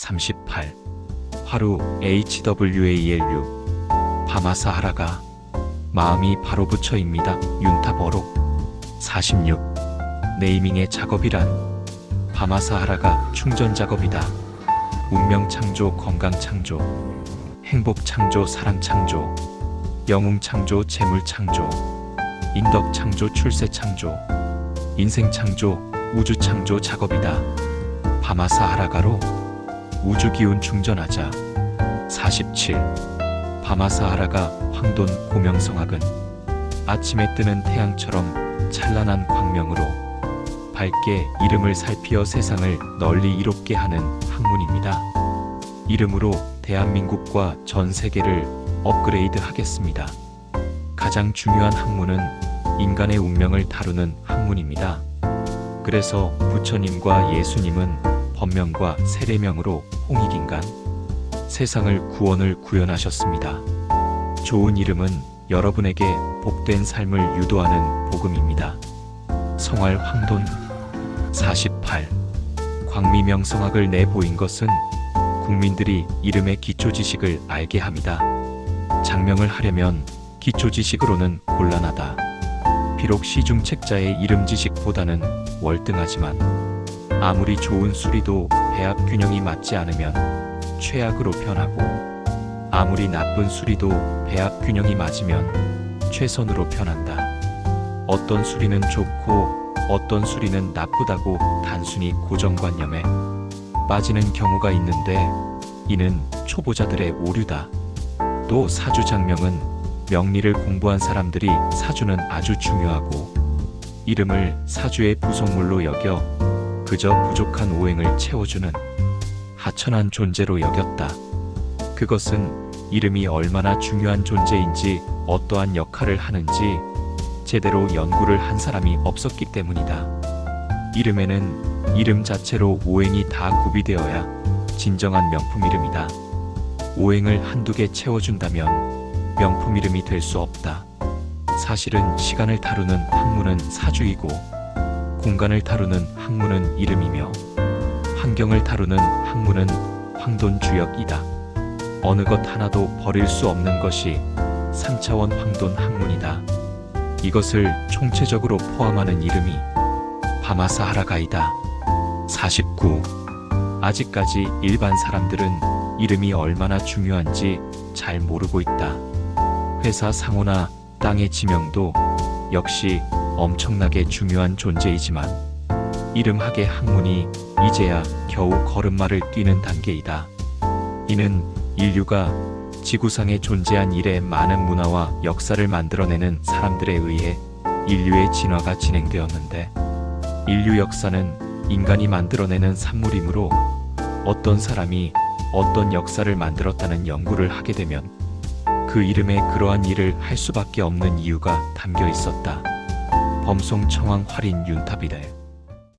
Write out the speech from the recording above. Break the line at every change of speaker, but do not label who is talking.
38 화루 HWALU 바마사하라가 마음이 바로 붙여입니다. 윤탑어록 46 네이밍의 작업이란 바마사하라가 충전 작업이다. 운명 창조, 건강 창조, 행복 창조, 사랑 창조, 영웅 창조, 재물 창조, 인덕 창조, 출세 창조, 인생 창조, 우주 창조 작업이다. 바마사하라가로 우주 기운 충전하자. 47. 바마사하라가 황돈 고명성학은 아침에 뜨는 태양처럼 찬란한 광명으로 밝게 이름을 살피어 세상을 널리 이롭게 하는 학문입니다. 이름으로 대한민국과 전 세계를 업그레이드 하겠습니다. 가장 중요한 학문은 인간의 운명을 다루는 학문입니다. 그래서 부처님과 예수님은 법명과 세례명으로 홍익인간, 세상을 구원을 구현하셨습니다. 좋은 이름은 여러분에게 복된 삶을 유도하는 복음입니다. 성활 황돈 48 광미명성학을 내보인 것은 국민들이 이름의 기초 지식을 알게 합니다. 장명을 하려면 기초 지식으로는 곤란하다. 비록 시중 책자의 이름 지식보다는 월등하지만 아무리 좋은 수리도 배합 균형이 맞지 않으면 최악으로 변하고 아무리 나쁜 수리도 배합 균형이 맞으면 최선으로 변한다. 어떤 수리는 좋고 어떤 수리는 나쁘다고 단순히 고정관념에 빠지는 경우가 있는데 이는 초보자들의 오류다. 또 사주 장명은 명리를 공부한 사람들이 사주는 아주 중요하고 이름을 사주의 부속물로 여겨 그저 부족한 오행을 채워주는 하천한 존재로 여겼다. 그것은 이름이 얼마나 중요한 존재인지 어떠한 역할을 하는지 제대로 연구를 한 사람이 없었기 때문이다. 이름에는 이름 자체로 오행이 다 구비되어야 진정한 명품 이름이다. 오행을 한두 개 채워준다면 명품 이름이 될 수 없다. 사실은 시간을 다루는 학문은 사주이고 공간을 다루는 학문은 이름이며 환경을 다루는 학문은 황돈주역이다. 어느 것 하나도 버릴 수 없는 것이 3차원 황돈 학문이다. 이것을 총체적으로 포함하는 이름이 바마사하라가이다. 49. 아직까지 일반 사람들은 이름이 얼마나 중요한지 잘 모르고 있다. 회사 상호나 땅의 지명도 역시 엄청나게 중요한 존재이지만 이름학의 학문이 이제야 겨우 걸음마를 뛰는 단계이다. 이는 인류가 지구상에 존재한 이래 많은 문화와 역사를 만들어내는 사람들에 의해 인류의 진화가 진행되었는데 인류 역사는 인간이 만들어내는 산물이므로 어떤 사람이 어떤 역사를 만들었다는 연구를 하게 되면 그 이름에 그러한 일을 할 수밖에 없는 이유가 담겨 있었다. 범송 청왕 활인 윤탑이래.